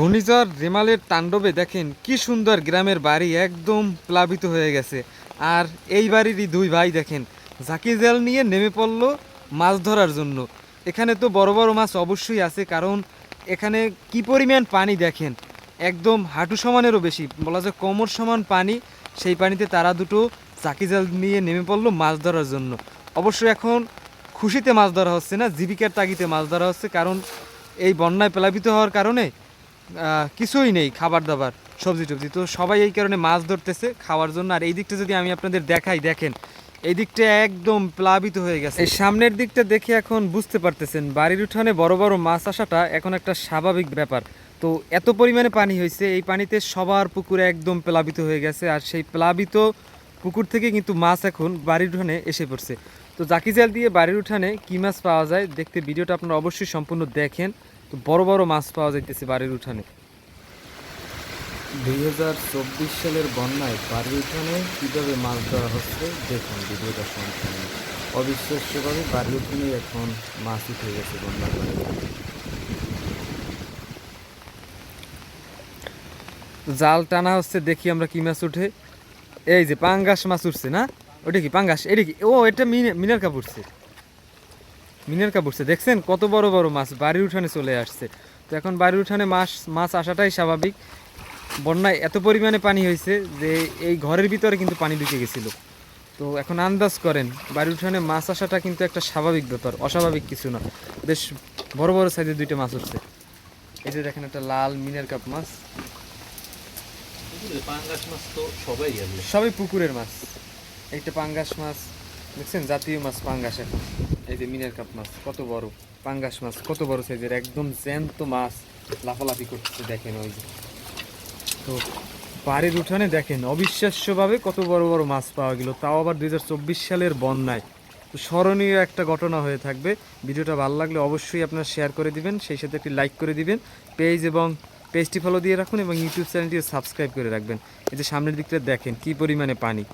ঘূর্ণিঝড় রেমালের তাণ্ডবে দেখেন কি সুন্দর গ্রামের বাড়ি একদম প্লাবিত হয়ে গেছে। আর এই বাড়িরই দুই ভাই দেখেন ঝাঁকি জাল নিয়ে নেমে পড়ল মাছ ধরার জন্য। এখানে তো বড় বড় মাছ অবশ্যই আছে, কারণ এখানে কি পরিমাণ পানি দেখেন? একদম হাঁটু সমানেরও বেশি, বলা যায় কোমর সমান পানি। সেই পানিতে তারা দুটো ঝাঁকি জাল নিয়ে নেমে পড়ল মাছ ধরার জন্য। অবশ্য এখন খুশিতে মাছ ধরা হচ্ছে না, জীবিকার তাগিতে মাছ ধরা হচ্ছে, কারণ এই বন্যায় প্লাবিত হওয়ার কারণে কিছুই নেই, খাবার দাবার, সবজি টবজি। তো সবাই এই কারণে মাছ ধরতেছে খাওয়ার জন্য। আর এই দিকটা যদি আমি আপনাদের দেখাই, দেখেন, এই দিকটা একদম প্লাবিত হয়ে গেছে। এই সামনের দিকটা দেখে এখন বুঝতে পারতেছেন, বাড়ির উঠানে বড় বড় মাছ আসাটা এখন একটা স্বাভাবিক ব্যাপার। তো এত পরিমাণে পানি হয়েছে, এই পানিতে সবার পুকুরে একদম প্লাবিত হয়ে গেছে। আর সেই প্লাবিত পুকুর থেকে কিন্তু মাছ এখন বাড়ির উঠানে এসে পড়ছে। তো জাকি জাল দিয়ে বাড়ির উঠানে কী মাছ পাওয়া যায়, দেখতে ভিডিওটা আপনারা অবশ্যই সম্পূর্ণ দেখেন। তো বড় বড় মাছ পাওয়া যাইতেছে বাড়ির উঠানে। দুই হাজার চব্বিশ সালের বন্যায় বাড়ির উঠানে কীভাবে মাছ ধরা হচ্ছে দেখুন ভিডিওটা সম্পূর্ণ। অবিশ্বাস্যভাবে বাড়ির উঠানে এখন মাছ উঠে গেছে বন্যার। জাল টানা হচ্ছে দেখি আমরা কি মাছ উঠে। এই যে পাঙ্গাস মাছ উঠছে না? ওটা কি পাঙ্গাস? এটা কি? ও এটা মিনে- মিনার কাপ উঠছে। মিনার কাপ উঠছে দেখছেন কত বড় বড় মাছ বাড়ির উঠানে চলে আসছে। তো এখন বাড়ির উঠানে মাছ মাছ আসাটাই স্বাভাবিক। বন্যায় এত পরিমাণে পানি হয়েছে যে এই ঘরের ভিতরে কিন্তু পানি ঢুকে গেছিল। তো এখন আন্দাজ করেন বাড়ির উঠানে মাছ আসাটা কিন্তু একটা স্বাভাবিক ব্যাপার অস্বাভাবিক কিছু না। বেশ বড় বড় সাইজের দুইটা মাছ উঠছে। এই যে দেখেন একটা লাল মিনার কাপ মাছ। পুকুরে তো সবাই সবই পুকুরের মাছ। একটা পাঙ্গাস মাছ দেখছেন, জাতীয় মাছ, পাঙ্গাস এখন। এই যে মিনার কাপ মাছ, কত বড়। পাঙ্গাস মাছ, কত বড় সাইজের, একদম জ্যান্ত মাছ লাফালাফি করতেছে, দেখেন ওই যে। তো বাড়ির উঠানে দেখেন, অবিশ্বাস্যভাবে কত বড় বড় মাছ পাওয়া গেল। তাও আবার দুই হাজার চব্বিশ সালের বন্যায়। তো স্মরণীয় একটা ঘটনা হয়ে থাকবে। ভিডিওটা ভালো লাগলে অবশ্যই আপনারা শেয়ার করে দিবেন, সেই সাথে একটি লাইক করে দিবেন। পেজ এবং পেজটি ফলো দিয়ে রাখুন এবং ইউটিউব চ্যানেলটি সাবস্ক্রাইব করে রাখবেন। এই যে সামনের দিকটা দেখেন, কি পরিমাণে পানি।